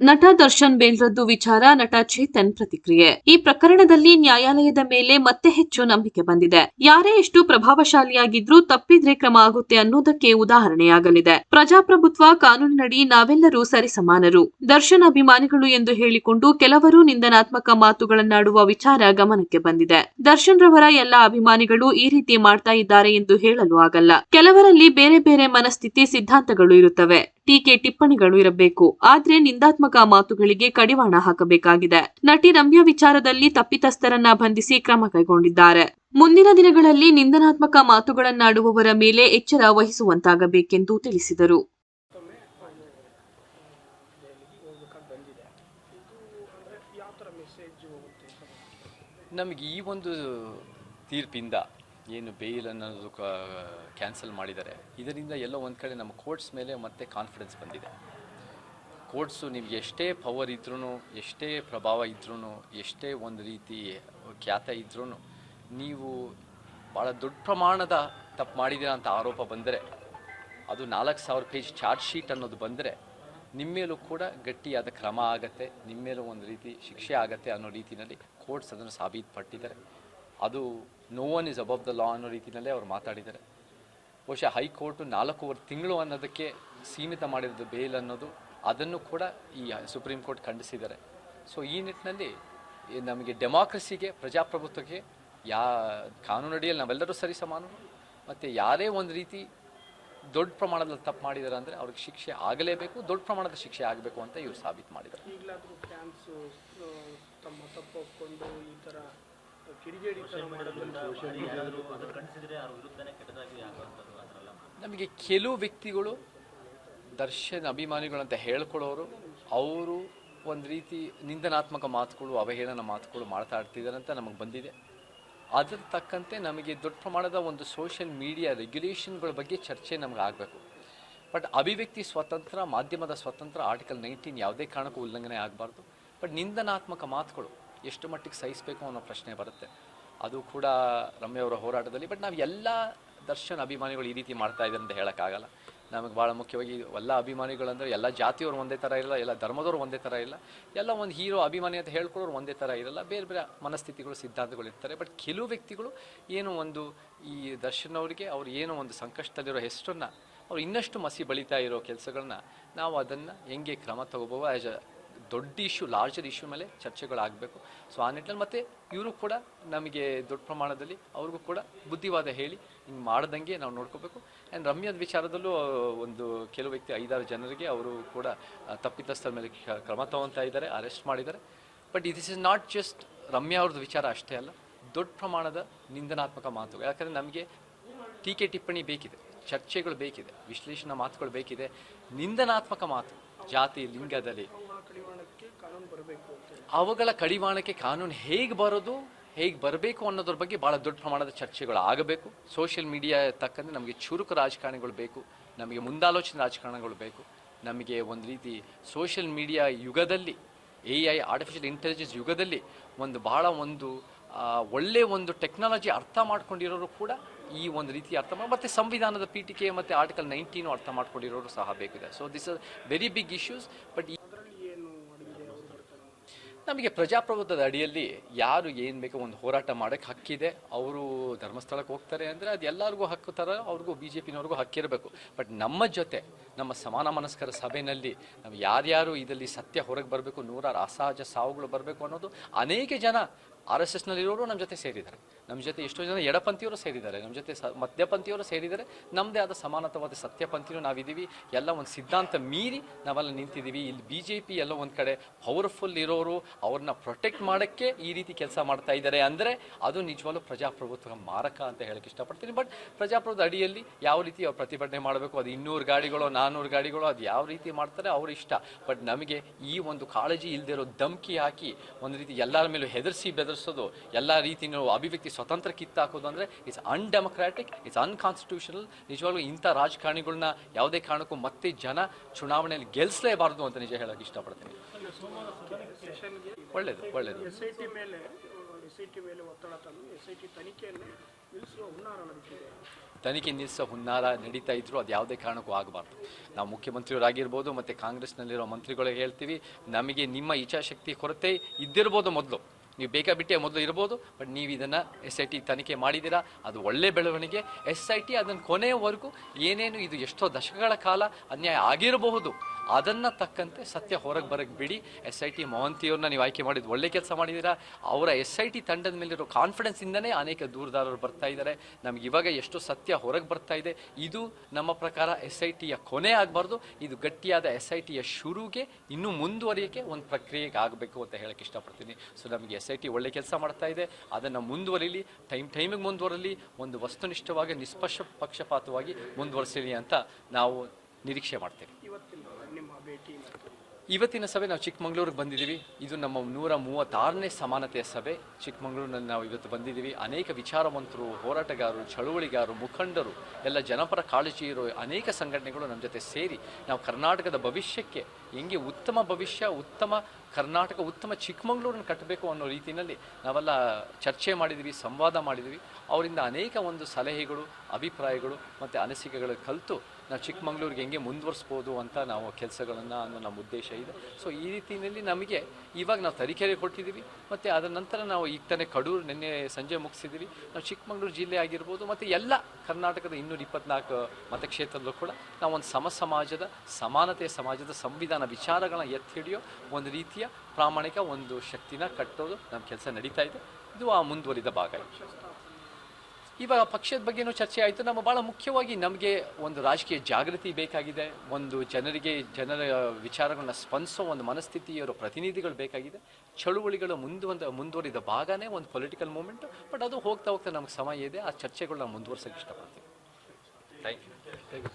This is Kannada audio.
ನಟ ದರ್ಶನ್ ಬೇಲ್ರದ್ದು ವಿಚಾರ, ನಟ ಚೇತನ್ ಪ್ರತಿಕ್ರಿಯೆ. ಈ ಪ್ರಕರಣದಲ್ಲಿ ನ್ಯಾಯಾಲಯದ ಮೇಲೆ ಮತ್ತೆ ಹೆಚ್ಚು ನಂಬಿಕೆ ಬಂದಿದೆ. ಯಾರೇ ಎಷ್ಟು ಪ್ರಭಾವಶಾಲಿಯಾಗಿದ್ರೂ ತಪ್ಪಿದ್ರೆ ಕ್ರಮ ಆಗುತ್ತೆ ಅನ್ನೋದಕ್ಕೆ ಉದಾಹರಣೆಯಾಗಲಿದೆ. ಪ್ರಜಾಪ್ರಭುತ್ವ ಕಾನೂನಿನಡಿ ನಾವೆಲ್ಲರೂ ಸರಿಸಮಾನರು. ದರ್ಶನ್ ಅಭಿಮಾನಿಗಳು ಎಂದು ಹೇಳಿಕೊಂಡು ಕೆಲವರು ನಿಂದನಾತ್ಮಕ ಮಾತುಗಳನ್ನಾಡುವ ವಿಚಾರ ಗಮನಕ್ಕೆ ಬಂದಿದೆ. ದರ್ಶನ್ ರವರ ಎಲ್ಲ ಅಭಿಮಾನಿಗಳು ಈ ರೀತಿ ಮಾಡ್ತಾ ಇದ್ದಾರೆ ಎಂದು ಹೇಳಲು ಆಗಲ್ಲ. ಕೆಲವರಲ್ಲಿ ಬೇರೆ ಬೇರೆ ಮನಸ್ಥಿತಿ, ಸಿದ್ಧಾಂತಗಳು ಇರುತ್ತವೆ. ಟೀಕೆ ಟಿಪ್ಪಣಿಗಳು ಇರಬೇಕು. ಆದ್ರೆ ನಿಂದಾತ್ಮಕ ಮಾತುಗಳಿಗೆ ಕಡಿವಾಣ ಹಾಕಬೇಕಾಗಿದೆ. ನಟಿ ರಮ್ಯಾ ವಿಚಾರದಲ್ಲಿ ತಪ್ಪಿತಸ್ಥರನ್ನ ಬಂಧಿಸಿ ಕ್ರಮ ಕೈಗೊಂಡಿದ್ದಾರೆ. ಮುಂದಿನ ದಿನಗಳಲ್ಲಿ ನಿಂದನಾತ್ಮಕ ಮಾತುಗಳನ್ನಾಡುವವರ ಮೇಲೆ ಎಚ್ಚರ ವಹಿಸುವಂತಾಗಬೇಕೆಂದು ತಿಳಿಸಿದರು. ನಮಗೆ ಈ ಒಂದು ತೀರ್ಪಿಂದ ಏನು ಬೇಯಿಲ್ ಅನ್ನೋದು ಕ್ಯಾನ್ಸಲ್ ಮಾಡಿದ್ದಾರೆ. ಇದರಿಂದ ಎಲ್ಲೋ ಒಂದು ಕಡೆ ನಮ್ಮ ಕೋರ್ಟ್ಸ್ ಮೇಲೆ ಮತ್ತೆ ಕಾನ್ಫಿಡೆನ್ಸ್ ಬಂದಿದೆ. ಕೋರ್ಟ್ಸು ನಿಮ್ಗೆ ಎಷ್ಟೇ ಪವರ್ ಇದ್ರೂ ಎಷ್ಟೇ ಪ್ರಭಾವ ಇದ್ರೂ ಎಷ್ಟೇ ಒಂದು ರೀತಿ ಖ್ಯಾತ ಇದ್ರೂ ನೀವು ಭಾಳ ದೊಡ್ಡ ಪ್ರಮಾಣದ ತಪ್ಪು ಮಾಡಿದ್ದೀರಾ ಅಂತ ಆರೋಪ ಬಂದರೆ, ಅದು ನಾಲ್ಕು ಸಾವಿರ ಪೇಜ್ ಚಾರ್ಜ್ ಶೀಟ್ ಅನ್ನೋದು ಬಂದರೆ, ನಿಮ್ಮ ಮೇಲೂ ಕೂಡ ಗಟ್ಟಿಯಾದ ಕ್ರಮ ಆಗತ್ತೆ, ನಿಮ್ಮ ಮೇಲೂ ಒಂದು ರೀತಿ ಶಿಕ್ಷೆ ಆಗತ್ತೆ ಅನ್ನೋ ರೀತಿಯಲ್ಲಿ ಕೋರ್ಟ್ಸ್ ಅದನ್ನು ಸಾಬೀತುಪಟ್ಟಿದ್ದಾರೆ. ಅದು no one is above the law ಅನ್ನೋ ರೀತಿಯಲ್ಲೇ ಅವ್ರು ಮಾತಾಡಿದ್ದಾರೆ. ಬಹುಶಃ ಹೈಕೋರ್ಟು ನಾಲ್ಕೂವರೆ ತಿಂಗಳು ಅನ್ನೋದಕ್ಕೆ ಸೀಮಿತ ಮಾಡಿರೋದು ಬೇಲ್ ಅನ್ನೋದು, ಅದನ್ನು ಕೂಡ ಈ ಸುಪ್ರೀಂ ಕೋರ್ಟ್ ಖಂಡಿಸಿದ್ದಾರೆ. ಸೊ ಈ ನಿಟ್ಟಿನಲ್ಲಿ ನಮಗೆ ಡೆಮಾಕ್ರಸಿಗೆ ಪ್ರಜಾಪ್ರಭುತ್ವಕ್ಕೆ ಯಾ, ಕಾನೂನಡಿಯಲ್ಲಿ ನಾವೆಲ್ಲರೂ ಸರಿ ಸಮಾನರು. ಮತ್ತು ಯಾರೇ ಒಂದು ರೀತಿ ದೊಡ್ಡ ಪ್ರಮಾಣದಲ್ಲಿ ತಪ್ಪು ಮಾಡಿದ್ದಾರೆ ಅಂದರೆ ಅವ್ರಿಗೆ ಶಿಕ್ಷೆ ಆಗಲೇಬೇಕು, ದೊಡ್ಡ ಪ್ರಮಾಣದ ಶಿಕ್ಷೆ ಆಗಬೇಕು ಅಂತ ಇವರು ಸಾಬೀತು ಮಾಡಿದ್ದಾರೆ. ನಮಗೆ ಕೆಲವು ವ್ಯಕ್ತಿಗಳು ದರ್ಶನ್ ಅಂತ ಹೇಳ್ಕೊಳ್ಳೋರು ಅವರು ಒಂದು ರೀತಿ ನಿಂದನಾತ್ಮಕ ಮಾತುಗಳು, ಅವಹೇಳನ ಮಾತುಗಳು ಮಾತಾಡ್ತಿದ್ದಾರೆ ಅಂತ ನಮಗೆ ಬಂದಿದೆ. ಅದರ ತಕ್ಕಂತೆ ನಮಗೆ ದೊಡ್ಡ ಪ್ರಮಾಣದ ಒಂದು ಸೋಷಿಯಲ್ ಮೀಡಿಯಾ ರೆಗ್ಯುಲೇಷನ್ಗಳ ಬಗ್ಗೆ ಚರ್ಚೆ ನಮಗೆ ಆಗಬೇಕು. ಬಟ್ ಅಭಿವ್ಯಕ್ತಿ ಸ್ವತಂತ್ರ, ಮಾಧ್ಯಮದ ಸ್ವತಂತ್ರ, ಆರ್ಟಿಕಲ್ ನೈನ್ಟೀನ್ ಯಾವುದೇ ಕಾರಣಕ್ಕೂ ಉಲ್ಲಂಘನೆ ಆಗಬಾರ್ದು. ಬಟ್ ನಿಂದನಾತ್ಮಕ ಮಾತುಗಳು ಎಷ್ಟು ಮಟ್ಟಿಗೆ ಸಹಿಸಬೇಕು ಅನ್ನೋ ಪ್ರಶ್ನೆ ಬರುತ್ತೆ. ಅದು ಕೂಡ ರಮ್ಯವರ ಹೋರಾಟದಲ್ಲಿ, ಬಟ್ ನಾವು ಎಲ್ಲ ದರ್ಶನ್ ಅಭಿಮಾನಿಗಳು ಈ ರೀತಿ ಮಾಡ್ತಾ ಇದ್ದಾರೆ ಅಂತ ಹೇಳೋಕ್ಕಾಗಲ್ಲ. ನಮಗೆ ಭಾಳ ಮುಖ್ಯವಾಗಿ ಎಲ್ಲ ಅಭಿಮಾನಿಗಳು ಅಂದರೆ ಎಲ್ಲ ಜಾತಿಯವರು ಒಂದೇ ಥರ ಇರಲ್ಲ, ಎಲ್ಲ ಧರ್ಮದವರು ಒಂದೇ ಥರ ಇಲ್ಲ. ಎಲ್ಲ ಒಂದು ಹೀರೋ ಅಭಿಮಾನಿ ಅಂತ ಹೇಳ್ಕೊಳ್ಳೋರು ಒಂದೇ ಥರ ಇರಲ್ಲ, ಬೇರೆ ಬೇರೆ ಮನಸ್ಥಿತಿಗಳು, ಸಿದ್ಧಾಂತಗಳು ಇರ್ತಾರೆ. ಬಟ್ ಕೆಲವು ವ್ಯಕ್ತಿಗಳು ಏನು ಒಂದು ಈ ದರ್ಶನ್ ಅವರಿಗೆ ಅವ್ರು ಏನೋ ಒಂದು ಸಂಕಷ್ಟದಲ್ಲಿರೋ ಹೆಸರನ್ನು, ಅವ್ರು ಇನ್ನಷ್ಟು ಮಸಿ ಬಳಿತಾ ಇರೋ ಕೆಲಸಗಳನ್ನ ನಾವು ಅದನ್ನು ಹೆಂಗೆ ಕ್ರಮ ತಗೋಬೋದು ಆ್ಯಸ್ ಅ ದೊಡ್ಡ ಇಶ್ಯೂ ಲಾರ್ಜರ್ ಇಶ್ಯೂ ಮೇಲೆ ಚರ್ಚೆಗಳಾಗಬೇಕು. ಸೊ ಆ ನಿಟ್ಟಿನಲ್ಲಿ ಮತ್ತು ಇವರು ಕೂಡ ನಮಗೆ ದೊಡ್ಡ ಪ್ರಮಾಣದಲ್ಲಿ ಅವ್ರಿಗೂ ಕೂಡ ಬುದ್ಧಿವಾದ ಹೇಳಿ ಹಿಂಗೆ ಮಾಡ್ದಂಗೆ ನಾವು ನೋಡ್ಕೋಬೇಕು. ಆ್ಯಂಡ್ ರಮ್ಯದ ವಿಚಾರದಲ್ಲೂ ಒಂದು ಕೆಲವು ವ್ಯಕ್ತಿ, ಐದಾರು ಜನರಿಗೆ ಅವರು ಕೂಡ ತಪ್ಪಿತಸ್ಥರ ಮೇಲೆ ಕ್ರಮ ತಗೊತಾ ಇದ್ದಾರೆ ಅರೆಸ್ಟ್ ಮಾಡಿದ್ದಾರೆ. But this is not just Ramya ಅವ್ರದ್ದು ವಿಚಾರ ಅಷ್ಟೇ ಅಲ್ಲ, ದೊಡ್ಡ ಪ್ರಮಾಣದ ನಿಂದನಾತ್ಮಕ ಮಾತು ಯಾಕಂದರೆ ನಮಗೆ ಟೀಕೆ ಟಿಪ್ಪಣಿ ಬೇಕಿದೆ, ಚರ್ಚೆಗಳು ಬೇಕಿದೆ, ವಿಶ್ಲೇಷಣಾ ಮಾತುಗಳು ಬೇಕಿದೆ, ನಿಂದನಾತ್ಮಕ ಮಾತು. ಜಾತಿ ಲಿಂಗದಲ್ಲಿ. ಅವುಗಳ ಕಡಿವಾಣಕ್ಕೆ ಕಾನೂನು ಬರಬೇಕು ಅಂತ ಹೇಳಿ ಅವುಗಳ ಕಡಿವಾಣಕ್ಕೆ ಕಾನೂನು ಹೇಗೆ ಬರೋದು ಹೇಗೆ ಬರಬೇಕು ಅನ್ನೋದ್ರ ಬಗ್ಗೆ ಭಾಳ ದೊಡ್ಡ ಪ್ರಮಾಣದ ಚರ್ಚೆಗಳು ಆಗಬೇಕು. ಸೋಷಿಯಲ್ ಮೀಡಿಯಾ ತಕ್ಕಂತೆ ನಮಗೆ ಚುರುಕು ರಾಜಕಾರಣಿಗಳು ಬೇಕು ನಮಗೆ ಮುಂದಾಲೋಚನೆ ರಾಜಕಾರಣಗಳು ಬೇಕು. ನಮಗೆ ಒಂದು ರೀತಿ ಸೋಷಿಯಲ್ ಮೀಡಿಯಾ ಯುಗದಲ್ಲಿ ಎ ಐ ಆರ್ಟಿಫಿಷಿಯಲ್ ಇಂಟೆಲಿಜೆನ್ಸ್ ಯುಗದಲ್ಲಿ ಒಂದು ಬಹಳ ಒಂದು ಒಳ್ಳೆಯ ಒಳ್ಳೆ ಒಂದು ಟೆಕ್ನಾಲಜಿ ಅರ್ಥ ಮಾಡ್ಕೊಂಡಿರೋರು ಕೂಡ ಈ ಒಂದು ರೀತಿ ಅರ್ಥ ಮಾಡಿ ಮತ್ತು ಸಂವಿಧಾನದ ಪೀಠಿಕೆ ಮತ್ತು ಆರ್ಟಿಕಲ್ ನೈನ್ಟೀನು ಅರ್ಥ ಮಾಡ್ಕೊಂಡಿರೋರು ಸಹ ಬೇಕಿದೆ. So this are very big issues but ನಮಗೆ ಪ್ರಜಾಪ್ರಭುತ್ವದ ಅಡಿಯಲ್ಲಿ ಯಾರು ಏನು ಬೇಕೋ ಒಂದು ಹೋರಾಟ ಮಾಡೋಕ್ಕೆ ಹಕ್ಕಿದೆ. ಅವರು ಧರ್ಮಸ್ಥಳಕ್ಕೆ ಹೋಗ್ತಾರೆ ಅಂದರೆ ಅದು ಎಲ್ಲರಿಗೂ ಹಕ್ಕು ಥರ ಅವ್ರಿಗೂ ಬಿ ಜೆ ಪಿನವ್ರಿಗೂ ಹಕ್ಕಿರಬೇಕು ಬಟ್ ನಮ್ಮ ಜೊತೆ ನಮ್ಮ ಸಮಾನ ಮನಸ್ಕರ ಸಭೆಯಲ್ಲಿ ನಾವು ಯಾರ್ಯಾರು ಇದರಲ್ಲಿ ಸತ್ಯ ಹೊರಗೆ ಬರಬೇಕು ನೂರಾರು ಅಸಹಜ ಸಾವುಗಳು ಬರಬೇಕು ಅನ್ನೋದು ಅನೇಕ ಜನ ಆರ್ ಎಸ್ ಎಸ್ನಲ್ಲಿರೋರು ನಮ್ಮ ಜೊತೆ ಸೇರಿದ್ದಾರೆ. ನಮ್ಮ ಜೊತೆ ಎಷ್ಟೋ ಜನ ಎಡಪಂಥಿಯವರು ಸೇರಿದ್ದಾರೆ. ನಮ್ಮ ಜೊತೆ ಸ ಮಧ್ಯಪಂಥಿಯವರು ಸೇರಿದ್ದಾರೆ. ನಮ್ಮದೇ ಆದ ಸಮಾನತವಾದ ಸತ್ಯಪಂಥಿಯೂ ನಾವಿದ್ದೀವಿ. ಎಲ್ಲ ಒಂದು ಸಿದ್ಧಾಂತ ಮೀರಿ ನಾವೆಲ್ಲ ನಿಂತಿದ್ದೀವಿ. ಇಲ್ಲಿ ಬಿ ಜೆ ಪಿ ಎಲ್ಲ ಒಂದು ಕಡೆ ಪವರ್ಫುಲ್ ಇರೋರು. ಅವ್ರನ್ನ ಪ್ರೊಟೆಕ್ಟ್ ಮಾಡೋಕ್ಕೆ ಈ ರೀತಿ ಕೆಲಸ ಮಾಡ್ತಾ ಇದ್ದಾರೆ ಅಂದರೆ ಅದು ನಿಜವಾಗ್ಲೂ ಪ್ರಜಾಪ್ರಭುತ್ವ ಮಾರಕ ಅಂತ ಹೇಳಕ್ಕೆ ಇಷ್ಟಪಡ್ತೀನಿ. ಬಟ್ ಪ್ರಜಾಪ್ರಭುತ್ವ ಅಡಿಯಲ್ಲಿ ಯಾವ ರೀತಿ ಅವ್ರು ಪ್ರತಿಭಟನೆ ಮಾಡಬೇಕು? ಅದು ಇನ್ನೂರು ಗಾಡಿಗಳು, ನಾನ್ನೂರು ಗಾಡಿಗಳು, ಅದು ಯಾವ ರೀತಿ ಮಾಡ್ತಾರೆ? ಅವ್ರ ಇಷ್ಟ. ಬಟ್ ನಮಗೆ ಈ ಒಂದು ಕಾಳಜಿ ಇಲ್ಲದೆ ಇರೋ ಧಮಕಿ ಹಾಕಿ ಒಂದು ರೀತಿ ಎಲ್ಲರ ಮೇಲೂ ಹೆದರ್ಸಿ ಬೆದರಿಸೋದು ಎಲ್ಲ ರೀತಿಯೂ ಅಭಿವ್ಯಕ್ತಿ ಸ್ವತಂತ್ರ ಕಿತ್ತಾಕೋದು ಅಂದರೆ ಇಟ್ಸ್ ಅನ್ಡೆಮೊಕ್ರಾಟಿಕ್ ಇಟ್ಸ್ ಅನ್ಕಾನ್ಸ್ಟಿಟ್ಯೂಷನಲ್ ನಿಜವಾಗ್ಲೂ ಇಂಥ ರಾಜಕಾರಣಿಗಳನ್ನ ಯಾವುದೇ ಕಾರಣಕ್ಕೂ ಮತ್ತೆ ಜನ ಚುನಾವಣೆಯಲ್ಲಿ ಗೆಲ್ಲಿಸಲೇಬಾರ್ದು ಅಂತ ನಿಜ ಹೇಳೋಕೆ ಇಷ್ಟಪಡ್ತೀನಿ. ಒಳ್ಳೆಯದು ಒಳ್ಳೆಯದು ತನಿಖೆ ನಿಲ್ಲಿಸೋ ಹುನ್ನಾರ ನಡೀತಾ ಇದ್ರು ಅದು ಯಾವುದೇ ಕಾರಣಕ್ಕೂ ಆಗಬಾರ್ದು. ನಾವು ಮುಖ್ಯಮಂತ್ರಿಯವರಾಗಿರ್ಬೋದು ಮತ್ತು ಕಾಂಗ್ರೆಸ್ನಲ್ಲಿರೋ ಮಂತ್ರಿಗಳಿಗೆ ಹೇಳ್ತೀವಿ ನಮಗೆ ನಿಮ್ಮ ಇಚ್ಛಾಶಕ್ತಿ ಕೊರತೆ ಇದ್ದಿರ್ಬೋದು ಮೊದಲು. ನೀವು ಬೇಕಾ ಬಿಟ್ಟೆ ಮೊದಲು ಇರ್ಬೋದು ಬಟ್ ನೀವು ಇದನ್ನು ಎಸ್ ಐ ಟಿ ತನಿಖೆ ಮಾಡಿದ್ದೀರಾ? ಅದು ಒಳ್ಳೆ ಬೆಳವಣಿಗೆ. ಎಸ್ ಐ ಟಿ ಅದನ್ನು ಕೊನೆಯವರೆಗೂ ಏನೇನು ಇದು ಎಷ್ಟೋ ದಶಕಗಳ ಕಾಲ ಅನ್ಯಾಯ ಆಗಿರಬಹುದು. ಅದನ್ನು ತಕ್ಕಂತೆ ಸತ್ಯ ಹೊರಗೆ ಬರಕ್ಕೆ ಬಿಡಿ. ಎಸ್ ಐ ಟಿ ಮೊಹಂತಿಯವ್ರನ್ನ ನೀವು ಆಯ್ಕೆ ಮಾಡಿದ್ದು ಒಳ್ಳೆ ಕೆಲಸ ಮಾಡಿದ್ದೀರಾ ಅವರ ಎಸ್ ಐ ಟಿ ತಂಡದ ಮೇಲಿರೋ ಕಾನ್ಫಿಡೆನ್ಸಿಂದನೇ ಅನೇಕ ದೂರದಾರರು ಬರ್ತಾ ಇದ್ದಾರೆ ನಮ್ಗೆ ಇವಾಗ ಎಷ್ಟು ಸತ್ಯ ಹೊರಗೆ ಬರ್ತಾ ಇದೆ. ಇದು ನಮ್ಮ ಪ್ರಕಾರ ಎಸ್ ಐ ಟಿಯ ಕೊನೆ ಆಗಬಾರ್ದು. ಇದು ಗಟ್ಟಿಯಾದ ಎಸ್ ಐ ಟಿಯ ಶುರುಗೆ ಇನ್ನೂ ಮುಂದುವರಿಯೋಕ್ಕೆ ಒಂದು ಪ್ರಕ್ರಿಯೆಗೆ ಆಗಬೇಕು ಅಂತ ಹೇಳಕ್ಕೆ ಇಷ್ಟಪಡ್ತೀನಿ. ಸೊ ನಮಗೆ ಎಸ್ ಐ ಟಿ ಒಳ್ಳೆ ಕೆಲಸ ಮಾಡ್ತಾ ಇದೆ. ಅದನ್ನು ಮುಂದುವರಿಲಿ, ಟೈಮ್ ಟೈಮಿಗೆ ಮುಂದುವರಲಿ, ಒಂದು ವಸ್ತುನಿಷ್ಠವಾಗಿ, ನಿಷ್ಪಕ್ಷ ಪಕ್ಷಪಾತವಾಗಿ ಮುಂದುವರಿಸಲಿ ಅಂತ ನಾವು ನಿರೀಕ್ಷೆ ಮಾಡ್ತೇವೆ. ಇವತ್ತಿನ ನಿಮ್ಮ ಭೇಟಿ ಇವತ್ತಿನ ಸಭೆ ನಾವು ಚಿಕ್ಕಮಂಗ್ಳೂರಿಗೆ ಬಂದಿದ್ದೀವಿ. ಇದು ನಮ್ಮ ನೂರ ಮೂವತ್ತಾರನೇ ಸಮಾನತೆಯ ಸಭೆ. ಚಿಕ್ಕಮಂಗ್ಳೂರಿನಲ್ಲಿ ನಾವು ಇವತ್ತು ಬಂದಿದ್ದೀವಿ. ಅನೇಕ ವಿಚಾರವಂತರು ಹೋರಾಟಗಾರರು ಚಳುವಳಿಗಾರರು ಮುಖಂಡರು ಎಲ್ಲ ಜನಪರ ಕಾಳಜಿ ಇರೋ ಅನೇಕ ಸಂಘಟನೆಗಳು ನಮ್ಮ ಜೊತೆ ಸೇರಿ ನಾವು ಕರ್ನಾಟಕದ ಭವಿಷ್ಯಕ್ಕೆ ಹೆಂಗೆ ಉತ್ತಮ ಭವಿಷ್ಯ ಉತ್ತಮ ಕರ್ನಾಟಕ ಉತ್ತಮ ಚಿಕ್ಕಮಂಗ್ಳೂರನ್ನು ಕಟ್ಟಬೇಕು ಅನ್ನೋ ರೀತಿಯಲ್ಲಿ ನಾವೆಲ್ಲ ಚರ್ಚೆ ಮಾಡಿದ್ವಿ ಸಂವಾದ ಮಾಡಿದ್ವಿ ಅವರಿಂದ ಅನೇಕ ಒಂದು ಸಲಹೆಗಳು ಅಭಿಪ್ರಾಯಗಳು ಮತ್ತು ಅನಿಸಿಕೆಗಳು ಕಲಿತು ನಾವು ಚಿಕ್ಕಮಂಗ್ಳೂರಿಗೆ ಹೆಂಗೆ ಮುಂದುವರಿಸ್ಬೋದು ಅಂತ ನಾವು ಕೆಲಸಗಳನ್ನು ಅನ್ನೋ ನಮ್ಮ ಉದ್ದೇಶ ಇದೆ. ಸೊ ಈ ರೀತಿಯಲ್ಲಿ ನಮಗೆ ಇವಾಗ ನಾವು ತರೀಕೆರೆ ಕೊಟ್ಟಿದ್ದೀವಿ. ಮತ್ತು ಅದರ ನಂತರ ನಾವು ಈಗ ತಾನೇ ಕಡೂರು ನಿನ್ನೆ ಸಂಜೆ ಮುಗಿಸಿದ್ದೀವಿ. ನಾವು ಚಿಕ್ಕಮಂಗ್ಳೂರು ಜಿಲ್ಲೆ ಆಗಿರ್ಬೋದು, ಮತ್ತು ಎಲ್ಲ ಕರ್ನಾಟಕದ ಇನ್ನೂರ ಇಪ್ಪತ್ನಾಲ್ಕು ಮತಕ್ಷೇತ್ರದಲ್ಲೂ ಕೂಡ ನಾವು ಒಂದು ಸಮ ಸಮಾಜದ ಸಮಾನತೆ ಸಮಾಜದ ಸಂವಿಧಾನ ವಿಚಾರಗಳನ್ನ ಎತ್ತಿ ಹಿಡಿಯೋ ಒಂದು ರೀತಿಯ ಪ್ರಾಮಾಣಿಕ ಒಂದು ಶಕ್ತಿನ ಕಟ್ಟೋದು ನಮ್ಮ ಕೆಲಸ ನಡೀತಾ ಇದೆ. ಇದು ಆ ಮುಂದುವರಿದ ಭಾಗ. ಇವಾಗ ಪಕ್ಷದ ಬಗ್ಗೆನೂ ಚರ್ಚೆ ಆಯಿತು. ನಮ್ಮ ಭಾಳ ಮುಖ್ಯವಾಗಿ ನಮಗೆ ಒಂದು ರಾಜಕೀಯ ಜಾಗೃತಿ ಬೇಕಾಗಿದೆ. ಒಂದು ಜನರಿಗೆ, ಜನರ ವಿಚಾರಗಳನ್ನ ಸ್ಪಂದಿಸೋ ಒಂದು ಮನಸ್ಥಿತಿಯವರ, ಪ್ರತಿನಿಧಿಗಳು ಬೇಕಾಗಿದೆ. ಚಳುವಳಿಗಳ ಮುಂದುವಂದ ಮುಂದುವರಿದ ಭಾಗನೇ ಒಂದು ಪೊಲಿಟಿಕಲ್ ಮೂಮೆಂಟ್ ಬಟ್ ಅದು ಹೋಗ್ತಾ ಹೋಗ್ತಾ ನಮ್ಗೆ ಸಮಯ ಇದೆ. ಆ ಚರ್ಚೆಗಳನ್ನ ಮುಂದುವರ್ಸೋಕ್ಕೆ ಇಷ್ಟಪಡ್ತೀವಿ ಥ್ಯಾಂಕ್ ಯು